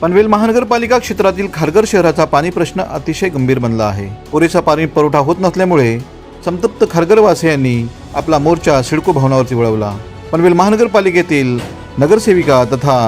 पनवेल महानगरपालिका क्षेत्रातील खारघर शहराचा पाणी प्रश्न अतिशय गंभीर बनला आहे. पुरेसा पाणी पुरवठा होत नसल्यामुळे संतप्त खारघरवासियांनी आपला मोर्चा सिडको भवनावरती वळवला. पनवेल महानगरपालिकेतील नगरसेविका तथा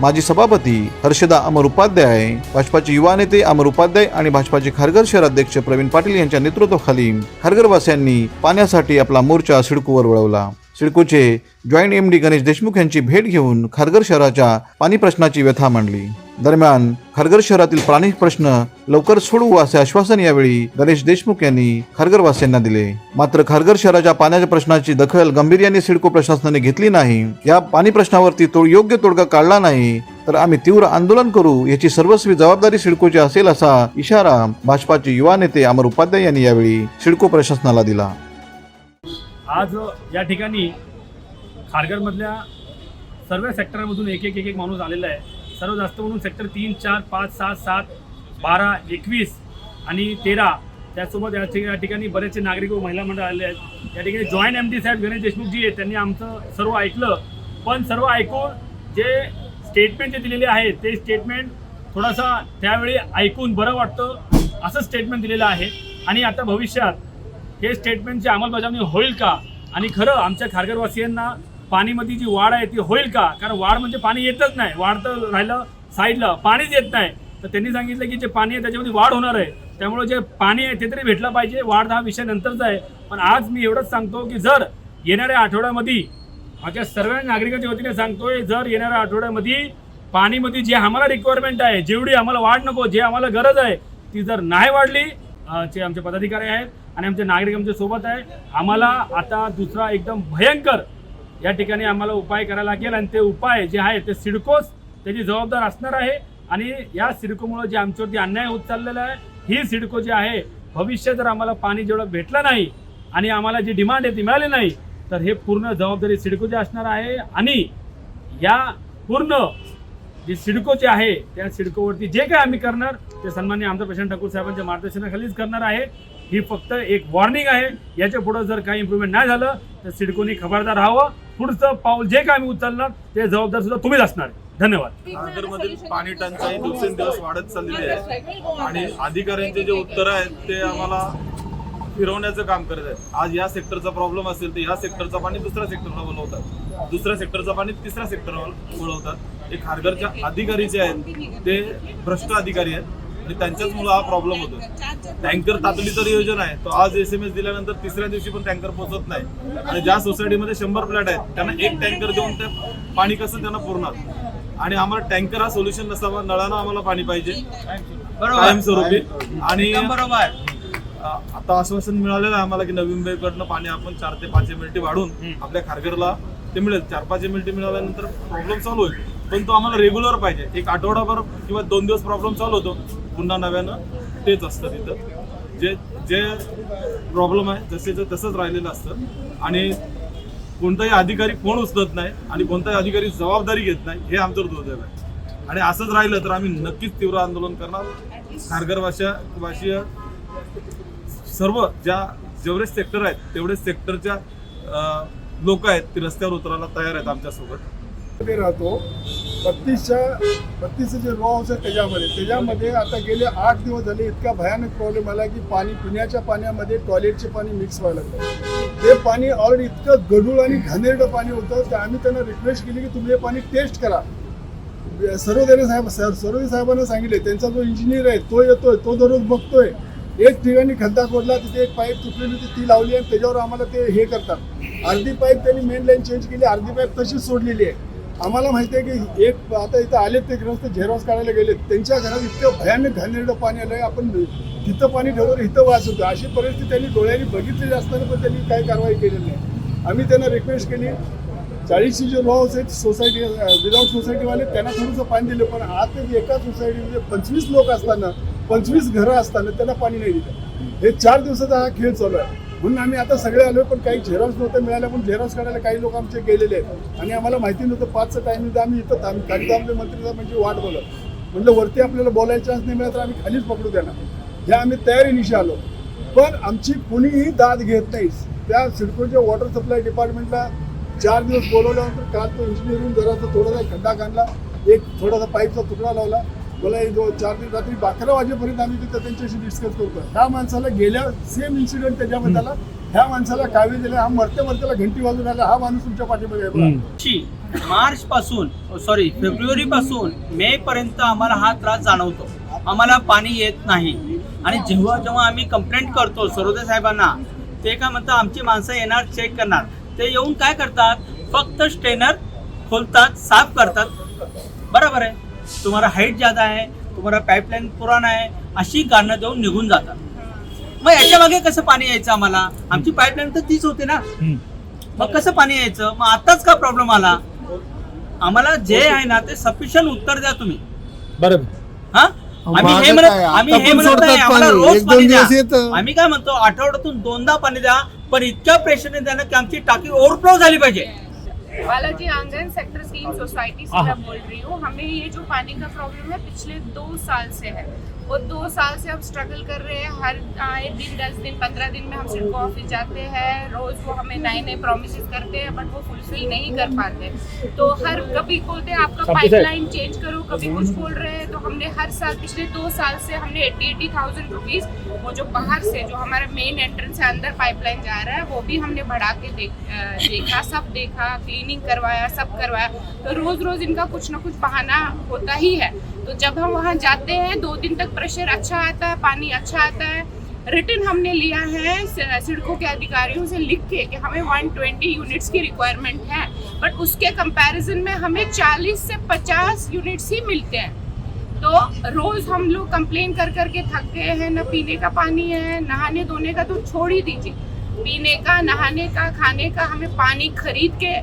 माजी सभापती हर्षदा अमर उपाध्याय भाजपाचे युवा नेते अमर उपाध्याय आणि भाजपाचे खारघर शहराध्यक्ष प्रवीण पाटील यांच्या नेतृत्वाखाली खारघरवासियांनी पाण्यासाठी आपला मोर्चा सिडकोवर वळवला. सिडकोचे joint M D Ganesh Deshmukh यांची भेट घेऊन खारघर शहराच्या पाणी प्रश्नाची व्यथा मांडली. दरम्यान खारघर शहरातील पाणी प्रश्न लवकर सोडवू असे आश्वासन यावेळी गणेश देशमुख यांनी खारघरवासियांना दिले. मात्र खारघर शहराच्या पाण्याच्या प्रश्नाची दखल गंभीर्याने सिडको प्रशासनाने घेतली नाही. या पाणी प्रश्नावरती तो योग्य तोडगा काढला नाही तर आम्ही तीव्र आंदोलन करू याची सर्वस्वी जबाबदारी सिडकोची असेल असा इशारा भाजपाचे युवा नेते अमर उपाध्याय यांनी यावेळी सिडको प्रशासनाला दिला. आज या ठिकाणी खारघरमधल्या सर्व सेक्टरमधून एक एक एक एक माणूस आलेला आहे. सर्व जास्त म्हणून सेक्टर तीन चार पाच सहा सात बारा एकवीस आणि तेरा त्यासोबत या ठिकाणी या ठिकाणी बरेचसे नागरिक व महिला मंडळ आले आहेत. या ठिकाणी जॉईंट एम डी साहेब गणेश देशमुखजी आहेत. त्यांनी आमचं सर्व ऐकलं. पण सर्व ऐकून जे स्टेटमेंट जे दिलेले आहे ते स्टेटमेंट थोडासा त्यावेळी ऐकून बरं वाटतं असं स्टेटमेंट दिलेलं आहे. आणि आता भविष्यात हे स्टेटमेंटची अंमलबजावणी होईल का? आणि खरं आमच्या खारघरवासियांना पाणीमध्ये जी वाढ आहे ती होईल का? कारण वाढ म्हणजे पाणी येतच नाही. वाढ तर राहिलं साईडला पाणीच येत नाही. तर त्यांनी सांगितलं की जे पाणी आहे त्याच्यामध्ये वाढ होणार आहे. त्यामुळे जे पाणी आहे ते तरी भेटलं पाहिजे. वाढ हा विषय नंतरचा आहे. पण आज मी एवढंच सांगतो की जर येणाऱ्या आठवड्यामध्ये माझ्या सर्व नागरिकांच्या वतीने सांगतोय जर येणाऱ्या आठवड्यामध्ये पाणीमध्ये जे आम्हाला रिक्वायरमेंट आहे जेवढी आम्हाला वाढ नको जे आम्हाला गरज आहे ती जर नाही वाढली जे आमचे पदाधिकारी आहेत आणि आमचे नागरिक आमच्यासोबत आहे. आम्हाला आता दुसरा एकदम भयंकर या ठिकाणी आम्हाला उपाय करायला लागेल आणि ते उपाय जे आहे ते सिडकोच त्याची जबाबदार असणार आहे. आणि या सिडकोमुळे जे आमच्यावरती अन्याय होत चाललेला आहे ही सिडको जी आहे भविष्य जर आम्हाला पाणी जेवढं भेटलं नाही आणि आम्हाला जी डिमांड आहे ती मिळाली नाही तर हे पूर्ण जबाबदारी सिडकोची असणार आहे. आणि या पूर्ण जे सिडकोचे आहे त्या सिडकोवरती जे काही आम्ही करणार ते सन्मान्य आमदार प्रशांत ठाकूर साहेबांच्या मार्गदर्शनाखालीच करणार आहे. ही फक्त एक वॉर्निंग आहे. याच्यापुढे जर काही इम्प्रूव्हमेंट नाही झालं तर सिडकोनी खबरदार राहावं. पुढचं पाऊल जे काय आम्ही उचलणार ते जबाबदार सुद्धा तुम्हीच असणार. धन्यवाद. खारघरमधील पाणी टंचाई दिवसेंदिवस वाढत चाललेली आहे. आणि अधिकाऱ्यांचे जे उत्तर आहेत ते आम्हाला फिरवण्याचं काम करत आहेत. आज या सेक्टरचा प्रॉब्लेम असेल तर या सेक्टरचं पाणी दुसऱ्या सेक्टरला बोलवतात. दुसऱ्या सेक्टरचं पाणी तिसऱ्या सेक्टरला बोलवतात. हे खारघरच्या अधिकारी जे आहेत ते भ्रष्ट अधिकारी आहेत. आणि त्यांच्याचमुळे हा प्रॉब्लेम होतो टँकर तातडीचं नियोजन आहे. तो आज एस एम एस दिल्यानंतर तिसऱ्या दिवशी पण टँकर पोहोचत नाही. आणि ज्या सोसायटीमध्ये शंभर फ्लॅट आहेत त्यांना एक टँकर देऊन ते पाणी कसं त्यांना पुरणार? आणि आम्हाला टँकर हा सोल्युशन नसावा नळानं आम्हाला पाणी पाहिजे. कायमस्वरूपी. आणि अ, आता आश्वासन मिळालेलं आहे आम्हाला की नवी मुंबईकडनं पाणी आपण चार ते पाच एम वाढून आपल्या खारघरला ते मिळेल. चार पाच एम मिळाल्यानंतर प्रॉब्लेम सॉल्व्ह होईल. पण तो आम्हाला रेग्युलर पाहिजे. एक आठवडाभर किंवा दोन दिवस प्रॉब्लेम सॉल्व्ह होतो. पुन्हा नव्यानं तेच असतं तिथं. जे जे प्रॉब्लेम आहे जसेचं तसंच राहिलेलं असतं. आणि कोणताही अधिकारी फोन उचलत नाही आणि कोणताही अधिकारी जबाबदारी घेत नाही हे आमचं दुर्दैव आहे. आणि असंच राहिलं तर आम्ही नक्कीच तीव्र आंदोलन करणार. खारघर भाषा भाषीय सर्व ज्या जेवढे सेक्टर आहेत तेवढे सेक्टरच्या लोक आहेत ते रस्त्यावर उतरायला तयार आहेत आमच्यासोबत. राहतो. बत्तीसच्या बत्तीसचं जे रॉ हाऊस आहे त्याच्यामध्ये. त्याच्यामध्ये आता गेले आठ दिवस झाले इतका भयानक प्रॉब्लेम आला की पाणी पिण्याच्या पाण्यामध्ये टॉयलेटचे पाणी मिक्स व्हायला लागलं. ते पाणी ऑलरेडी इतकं गडूळ आणि घाणेरडं पाणी होतं तर आम्ही त्यांना रिक्वेस्ट केली की तुम्ही हे पाणी टेस्ट करा. सरोदेने साहेब सर सरोदे साहेबांना सांगितले त्यांचा जो इंजिनियर आहे तो येतोय तो दररोज बघतोय. एक ठिकाणी खड्डा खोदला तिथे एक पाईप तुटलेली होती ती लावली आणि त्याच्यावर आम्हाला ते हे करतात. अर्धी पाईप त्यांनी मेन लाईन चेंज केली अर्धी पाईप तशीच सोडलेली आहे. आम्हाला माहिती आहे की एक आता इथं आलेत ते ग्रस्त झेरॉस काढायला गेले त्यांच्या घरात इतकं भयानक घाणेरडं पाणी आलं आहे आपण तिथं पाणी ठेवलं इथं वाच होतं. अशी परिस्थिती त्यांनी डोळ्यांनी बघितलेली असताना पण त्यांनी काही कारवाई केलेली नाही. आम्ही त्यांना रिक्वेस्ट केली. चाळीसशे जे लॉ आहेत सोसायटी विदाऊट सोसायटीवाले त्यांना थोडंसं पाणी दिलं. पण आज ते एका सोसायटीमध्ये पंचवीस लोक असताना पंचवीस घरं असताना त्यांना पाणी नाही दिलं. हे चार दिवसाचा हा खेळ चालू आहे. म्हणून आम्ही आता सगळे आलो पण काही झेरॉक्स नव्हतं मिळाल्या पण झेरॉक्स काढायला काही लोक आमचे गेलेले आहेत. आणि आम्हाला माहिती नव्हतं पाचचं टायमिंग आम्ही इथं थांब खाली थांबले मंत्री म्हणजे वाट बोलत. म्हणलं वरती आपल्याला बोलायला चान्स नाही मिळाला तर आम्ही खालीच पकडू देणार. हे आम्ही तयारीनिशी आलो. पण आमची कुणीही दाद घेत नाही. त्या सिडकोच्या वॉटर सप्लाय डिपार्टमेंटला चार दिवस बोलवल्यानंतर काल तो इंजिनिअरिंग जरासा थोडासा खड्डा काढला. एक थोडासा पाईपचा तुकडा लावला. मला एक दोन चार दिवस रात्री अकरा वाजेपर्यंत आम्ही तिथं त्यांच्याशी डिस्कस करतो. ह्या माणसाला गेल्या सेम इन्सिडेंट त्याच्यामध्ये आला. ह्या माणसाला कावे दिले हा मरते मरतेला घंटी वाजून आला हा माणूस तुमच्या पाठीमध्ये मार्च पासून सॉरी फेब्रुवारी पासून मे पर्यंत आम्हाला हा त्रास जाणवतो. आम्हाला पाणी येत नाही. आणि जेव्हा जेव्हा आम्ही कंप्लेंट करतो सरोदे साहेबांना ते काय म्हणतात आमची माणसं येणार चेक करणार. ते येऊन काय करतात? फक्त स्टेनर खोलतात साफ करतात. बरोबर आहे? तुम्हाला हाईट जादा आहे तुम्हाला पाईपलाईन पुराण आहे अशी कारणं देऊन निघून जातात. मग याच्या मागे कसं पाणी यायचं आम्हाला? आमची पाईपलाईन तर तीच होती ना. मग कसं पाणी यायचं? मग आताच का प्रॉब्लेम आला? आम्हाला जे आहे ना ते सफिशियंट उत्तर द्या तुम्ही. बरोबर हा? आम्ही हे म्हणत आम्ही हे म्हणत नाही आम्हाला रोज पाणी द्या. आम्ही काय म्हणतो आठवड्यातून दोनदा पाणी द्या पण इतक्या प्रेशरने द्या ना की आमची टाकी ओव्हरफ्लो झाली पाहिजे. बालाजी आँगन सेक्टर स्कीम सोसाइटी से मैं बोल रही हूँ। हमें ये जो पानी का प्रॉब्लम है पिछले दो साल से है। और दो साल से हम स्ट्रगल कर रहे हैं। हर आए दिन दस दिन पंद्रह दिन में हम सिर्फ़ ऑफ़िस जाते हैं। रोज वो हमें नए नए प्रोमिस करते हैं बट वो फुलफिल नहीं कर पाते। तो हर कभी बोलते हैं आपका पाइपलाइन चेंज करो कभी कुछ बोल रहे हैं तो हमने हर साल पिछले दो साल से हमने एट्टी एट्टी थाउज़ेंड रुपीज़ वो जो बाहर से जो हमारा मेन एंट्रेंस है अंदर पाइपलाइन जा रहा है वो भी हमने बढ़ा के देख, देखा सब देखा क्लीनिंग करवाया सब करवाया। तो रोज रोज इनका कुछ ना कुछ बहाना होता ही है। तो जब हम वहाँ जाते हैं दो दिन तक प्रेशर अच्छा आता है पानी अच्छा आता है रिटर्न हमने लिया है सिडको के अधिकारियों से लिख के कि हमें 120 यूनिट्स की रिक्वायरमेंट है बट उसके कंपैरिजन में हमें 40 से 50 यूनिट्स ही मिलते हैं। तो रोज हम लोग कंप्लेन कर करके थक गए हैं न पीने का पानी है नहाने धोने का तो छोड़ ही दीजिए। पीने का नहाने का खाने का हमें पानी खरीद के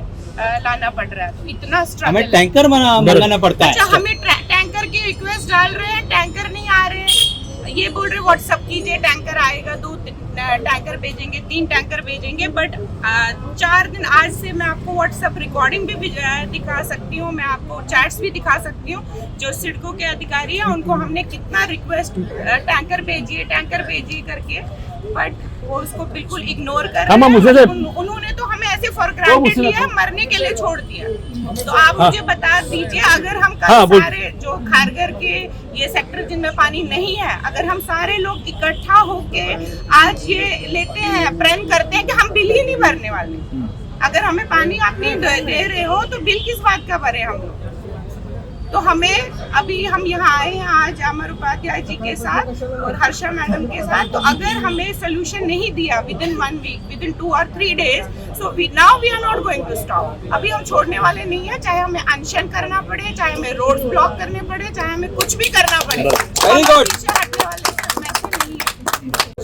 लाना पड़ रहा है। तो इतना हमें स्ट्रगल टैंकर मंगाना पड़ता है। अच्छा हमें टैंकर की रिक्वेस्ट डाल रहे हैं टैंकर नहीं आ रहे हैं। ये बोल रहे व्हाट्सअप कीजिए टैंकर आएगा दो टैंकर भेजेंगे तीन टैंकर भेजेंगे बट चार दिन आज से मैं आपको व्हाट्सअप रिकॉर्डिंग भी दिखा सकती हूँ मैं आपको चैट्स भी दिखा सकती हूँ जो सिडको के अधिकारी हैं उनको हमने कितना रिक्वेस्ट टैंकर भेजिए टैंकर भेजिए करके बट वो उसको बिल्कुल इग्नोर कर हाँ, रहे हैं उन्होंने तो हमें ऐसे फॉर ग्रांटेड लिया मरने के लिए छोड़ दिया। तो आप हाँ, मुझे बता दीजिए अगर हम हाँ। सारे जो खारगर के ये सेक्टर जिनमें पानी नहीं है अगर हम सारे लोग इकट्ठा होके आज ये लेते हैं प्रण करते हैं कि हम बिल ही नहीं भरने वाले। अगर हमें पानी आप नहीं दे दे रहे हो तो बिल किस बात का भरे हम लोग? तो हमें अभी हम यहाँ आए हैं आज अमर उपाध्याय जी के साथ और हर्षा मैडम के साथ। तो अगर हमें सोल्यूशन नहीं दिया within one week within two और three days so we now we are not going to stop अभी हम छोड़ने वाले नहीं है चाहे हमें अनशन करना पड़े चाहे हमें रोड ब्लॉक करने पड़े चाहे हमें कुछ भी करना पड़े।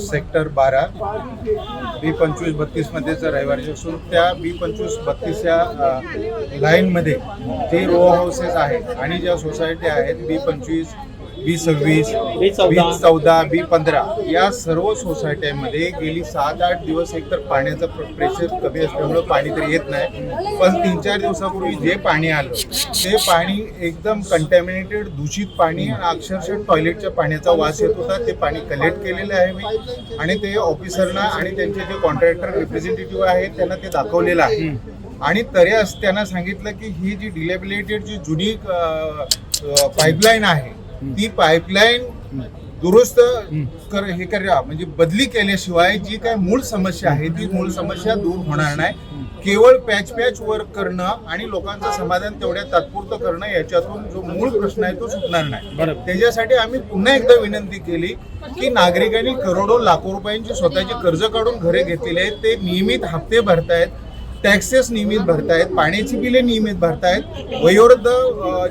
सेक्टर बारा बी पंचवीस बत्तीसमध्येच रहिवासी असून त्या बी पंचवीस बत्तीस या लाईनमध्ये जे रो हाऊसेस आहेत आणि ज्या सोसायटी आहेत बी पंचवीस बी सव्वीस बी चौदा. बी पंधरा. या सर्व सोसायट्यांमध्ये गेली सात आठ दिवस एकतर पाण्याचं प्र- प्रेशर कमी असल्यामुळं पाणी तरी येत नाही. पण तीन चार दिवसापूर्वी जे पाणी आलं ते पाणी एकदम कंटॅमिनेटेड दूषित पाणी आणि अक्षरशः टॉयलेटच्या पाण्याचा वास येत होता. ते पाणी कलेक्ट केलेलं आहे मी. आणि ते ऑफिसरना आणि त्यांचे जे कॉन्ट्रॅक्टर रिप्रेझेंटेटिव्ह आहेत त्यांना ते दाखवलेलं आहे. आणि तरी अस त्यांना सांगितलं की ही जी डिलेबिलेटेड जी जुनी पाईपलाईन आहे ती पाईपलाईन दुरुस्त कर हे करा. म्हणजे बदली केल्याशिवाय जी काय मूळ समस्या आहे ती मूळ समस्या दूर होणार नाही. केवळ पॅच पॅच वर्क करणं आणि लोकांचं समाधान तेवढ्या तात्पुरतं करणं याच्यातून जो मूळ प्रश्न आहे तो सुटणार नाही. त्याच्यासाठी आम्ही पुन्हा एकदा विनंती केली की नागरिकांनी करोडो लाखो रुपयांची स्वतःची कर्ज काढून घरे घेतलेली आहेत. ते नियमित हप्ते भरतायत. टॅक्सेस नियमित भरतायत पाण्याची बिले नियमित भरतायत वयोवृद्ध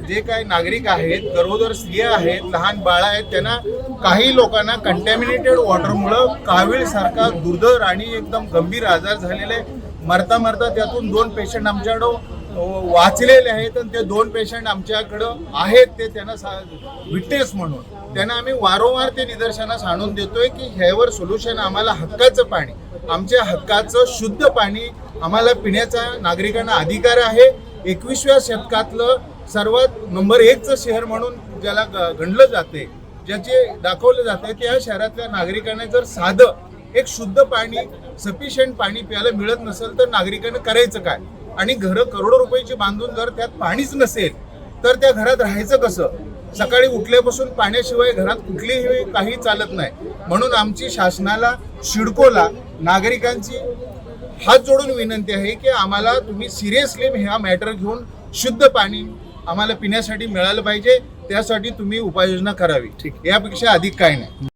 जे काही नागरिक आहेत गरोदर स्त्रिया आहेत लहान बाळा आहेत त्यांना काही लोकांना कंटॅमिनेटेड वॉटरमुळं कावीळसारखा दुर्धर आणि एकदम गंभीर आजार झालेले आहे. मरता मरता त्यातून दोन पेशंट आमच्याकडं वाचलेले आहेत आणि ते दोन पेशंट आमच्याकडं आहेत ते त्यांना सा विटनेस म्हणून त्यांना आम्ही वारंवार ते निदर्शनास आणून देतोय की ह्यावर सोल्युशन आम्हाला हक्काचं पाणी आमच्या हक्काचं शुद्ध पाणी आम्हाला पिण्याचा नागरिकांना अधिकार आहे. एकवीसव्या शतकातलं सर्वात नंबर एकचं शहर म्हणून ज्याला ग- गणलं जाते ज्याचे दाखवलं जाते की या शहरातल्या नागरिकांना जर साधं एक शुद्ध पाणी सफिशियंट पाणी प्यायला मिळत नसेल तर नागरिकांना करायचं काय? आणि घरं करोडो रुपयाची बांधून जर त्यात पाणीच नसेल तर त्या घरात राहायचं कसं? सकाळी उठल्यापासून पाण्याशिवाय घरात कुठलीही काही चालत नाही. म्हणून आमची शासनाला शिडकोला नागरिकांची हात जोडून विनंती आहे की आम्हाला तुम्ही सिरियसली ह्या मॅटर घेऊन शुद्ध पाणी आम्हाला पिण्यासाठी मिळालं पाहिजे त्यासाठी तुम्ही उपाययोजना करावी. यापेक्षा अधिक काय नाही.